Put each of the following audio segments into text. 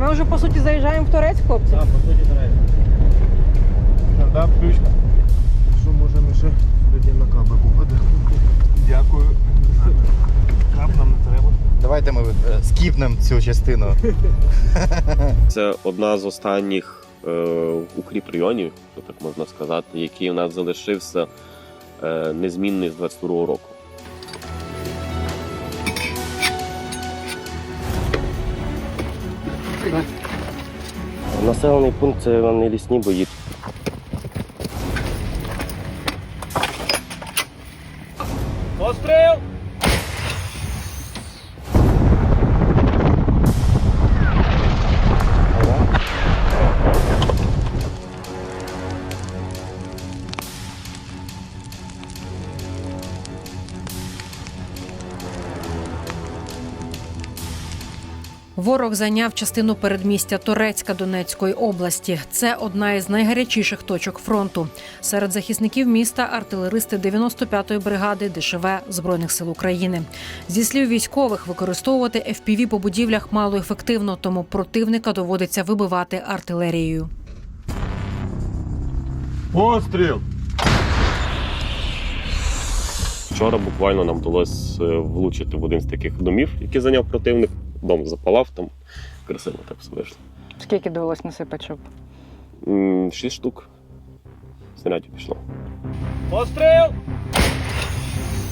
Це ми вже по суті заїжджаємо в Торець, хлопці. Так, по суті, треба. Да, ключка. Що можемо ще тоді на каби попадемо. Дякую. Кап нам не треба. Давайте ми е, скіпнемо цю частину. Це одна з останніх е, укріпрайонів, так можна сказати, який у нас залишився е, незмінний з 22 року. Населений пункт це не лісні бої. Постріл! Ворог зайняв частину передмістя Торецька Донецької області. Це одна із найгарячіших точок фронту. Серед захисників міста артилеристи 95-ї бригади ДШВ Збройних сил України. Зі слів військових, використовувати FPV по будівлях мало ефективно, тому противника доводиться вибивати артилерією. Постріл! Вчора буквально нам вдалося е, влучити в один з таких домів, який зайняв противник. Дом запалав там. Красиво так все вийшло. Скільки довелось насипати, щоб Шість штук снарядів пішло. Постріл!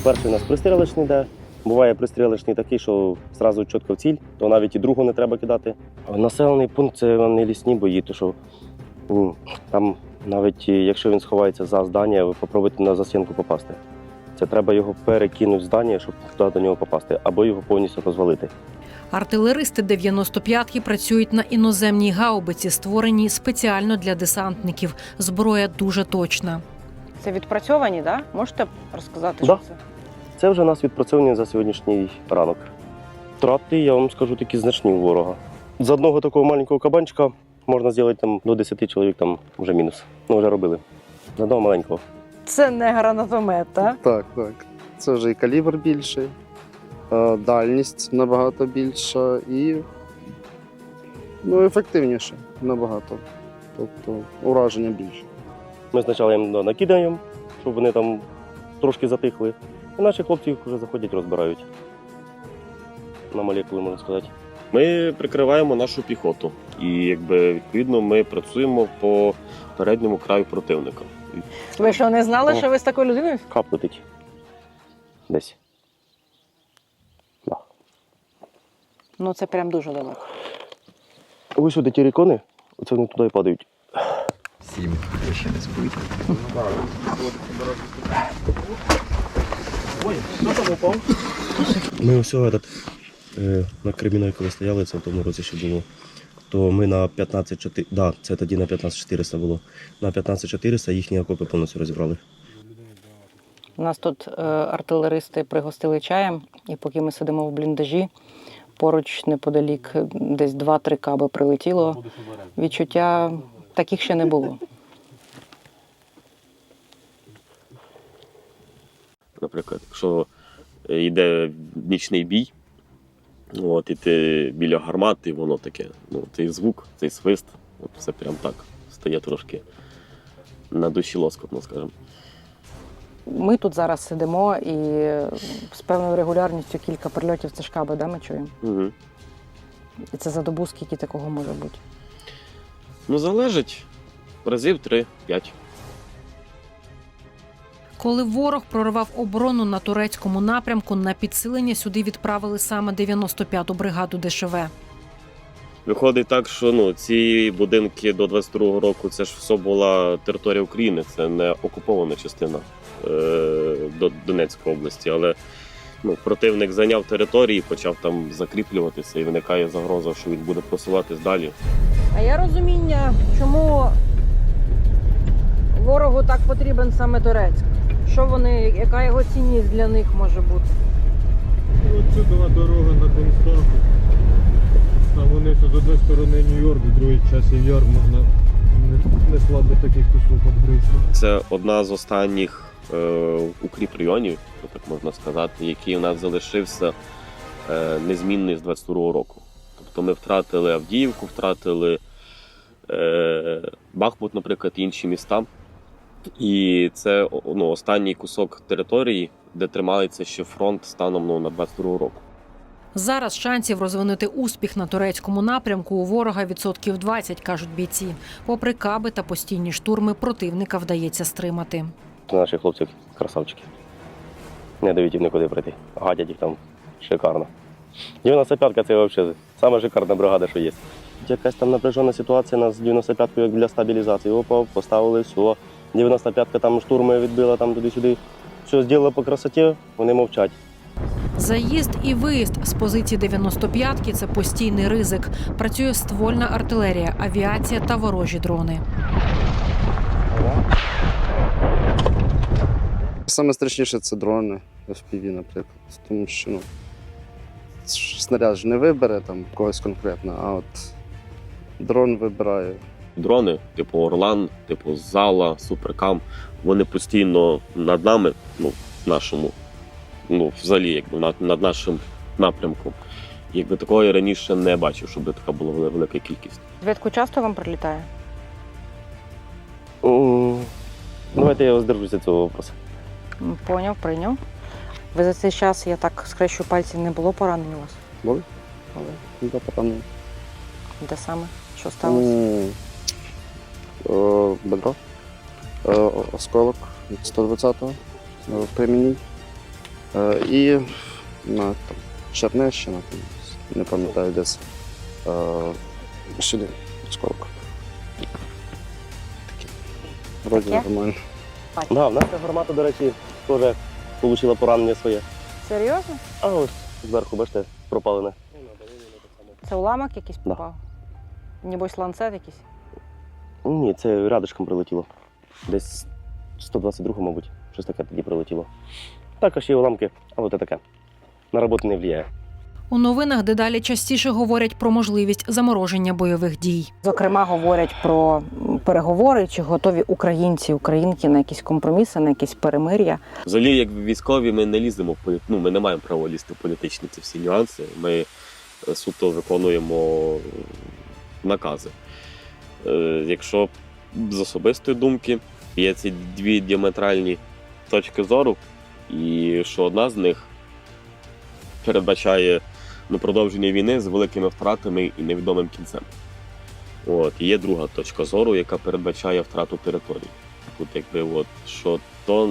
Перший у нас пристрілочний йде. Буває пристрілочний такий, що зразу чітко в ціль, то навіть і другу не треба кидати. Населений пункт це не лісні бої, то що там навіть якщо він сховається за здання, ви попробуйте на застінку попасти. Це треба його перекинути в здання, щоб туди до нього попасти, або його повністю розвалити. Артилеристи 95-ки працюють на іноземній гаубиці, створеній спеціально для десантників. Зброя дуже точна. Це відпрацьовані, да? Можете розказати, Да. що це? Це вже у нас відпрацьовані за сьогоднішній ранок. Втрати, я вам скажу, такі значні у ворога. З одного такого маленького кабанчика можна зробити там до 10 чоловік, там вже мінус. Ну, вже робили. З одного маленького. Це не гранатомет, так? Так, так. Це вже і калібр більший, дальність набагато більша і ну, ефективніше набагато. Тобто ураження більше. Ми спочатку їм накидаємо, щоб вони там трошки затихли. І наші хлопці їх вже заходять, розбирають. На молекули, можна сказати. Ми прикриваємо нашу піхоту. І якби відповідно ми працюємо по передньому краю противника. Ви що, не знали, що ви з такою людиною? Кап летить. Десь. Ну, це прям дуже далеко. Ось сюди ті рікони, оце вони туди і падають. Сім, ще не збито. Ми ось этот, е, на Креміної, коли стояли, це в тому році ще було. То ми на 15 да, це тоді на 15400 було. На 15400 їхні окопи повністю розібрали. У нас тут е, артилеристи пригостили чаєм, і поки ми сидимо в бліндажі, поруч неподалік десь 2-3 каби прилетіло. Відчуття таких ще не було. Наприклад, якщо йде нічний бій, от, і ти біля гармати, воно таке, ну, цей звук, цей свист, от все прям так стає трошки на душі лоскотно, скажімо. Ми тут зараз сидимо і з певною регулярністю кілька прильотів це ж каби, да, ми чуємо. Угу. І це за добу скільки такого може бути. Ну, залежить разів 3-5. Коли ворог прорвав оборону на турецькому напрямку, на підсилення сюди відправили саме 95-ту бригаду ДШВ. Виходить так, що ну, ці будинки до 22-го року це ж все була територія України, це не окупована частина е, до Донецької області. Але ну, противник зайняв території, почав там закріплюватися і виникає загроза, що він буде просуватись далі. А є розуміння, чому ворогу так потрібен саме Турецьк? Що вони, яка його цінність для них може бути? Ось чудова дорога на Константу. Там вони з одної сторони Нью-Йорк, з другої часів Яр можна не, не слабо таких кусок відгризти. Це одна з останніх е, укріпрайонів, якщо так можна сказати, який у нас залишився е, незмінний з 22-го року. Тобто ми втратили Авдіївку, втратили е, Бахмут, наприклад, інші міста. І це ну, останній кусок території, де тримається ще фронт станом ну, на 22 року. Зараз шансів розвинути успіх на турецькому напрямку у ворога відсотків 20, кажуть бійці. Попри каби та постійні штурми, противника вдається стримати. Наші хлопці красавчики. Не дають їм нікуди прийти. Гадять їх там шикарно. 95-ка це взагалі саме шикарна бригада, що є. Якась там напряжена ситуація нас з 95-кою як для стабілізації. Опа, поставили все. 95-ка там штурми відбила там туди-сюди. Все зробили по красоті, вони мовчать. Заїзд і виїзд з позиції 95-ки – це постійний ризик. Працює ствольна артилерія, авіація та ворожі дрони. Саме страшніше це дрони FPV, наприклад. Тому що ну, снаряд ж не вибере там когось конкретно, а от дрон вибирає. Дрони, типу Орлан, типу Зала, Суперкам, вони постійно над нами, ну, в нашому, ну, взагалі, якби над, над нашим напрямком. Якби такого я раніше не бачив, щоб така була велика кількість. Звідку часто вам прилітає? М, Давайте я воздержуся цього вопросу. Поняв, прийняв. Ви за цей час, я так скрещу пальці, не було поранень у вас? Були? Були. Ну, там, Де саме? Що сталося? бедро, е, осколок від 120-го е, при мені. Е, І на там, Чернещина, там, не пам'ятаю де це. Е, Сюди. Вроді Таке? нормально. Да, в нас ця гармата, до речі, теж отримала поранення своє. Серйозно? А ось зверху, бачите, пропалене. Це уламок якийсь Да. попав? Небось ланцет якийсь? Ні, це рядышком прилетіло. Десь 122, мабуть, щось таке тоді прилетіло. Також є уламки, але це таке. На роботу не впливає. У новинах дедалі частіше говорять про можливість замороження бойових дій. Зокрема, говорять про переговори, чи готові українці, українки на якісь компроміси, на якісь перемир'я. Взагалі, як військові, ми не ліземо в полі... ну, ми не маємо права лізти в політичні ці всі нюанси. Ми е, суто виконуємо накази. Е, Якщо з особистої думки є ці дві діаметральні точки зору, і що одна з них передбачає ну, продовження війни з великими втратами і невідомим кінцем. От, є друга точка зору, яка передбачає втрату території. Тут якби от, що то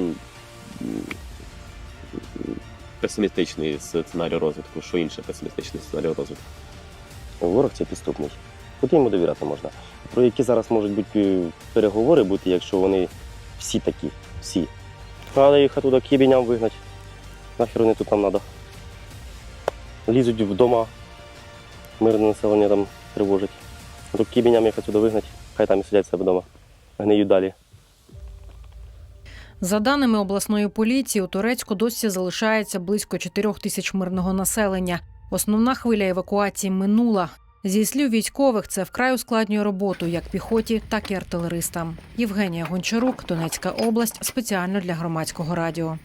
песимістичний сценарій розвитку, що інше песимістичний сценарій розвитку. Ворог це підступний. Куди йому довіряти можна? Про які зараз можуть бути переговори бути, якщо вони всі такі, всі. Треба їх оттуда кібіням вигнати. Нахер вони тут нам треба. Лізуть вдома, мирне населення там тривожить. А тут кібіням їх отсюда вигнати, хай там і сидять себе вдома. Гниють далі. За даними обласної поліції, у Турецьку досі залишається близько 4 тисяч мирного населення. Основна хвиля евакуації минула. Зі слів військових, це вкрай ускладнює роботу як піхоті, так і артилеристам. Євгенія Гончарук, Донецька область, спеціально для громадського радіо.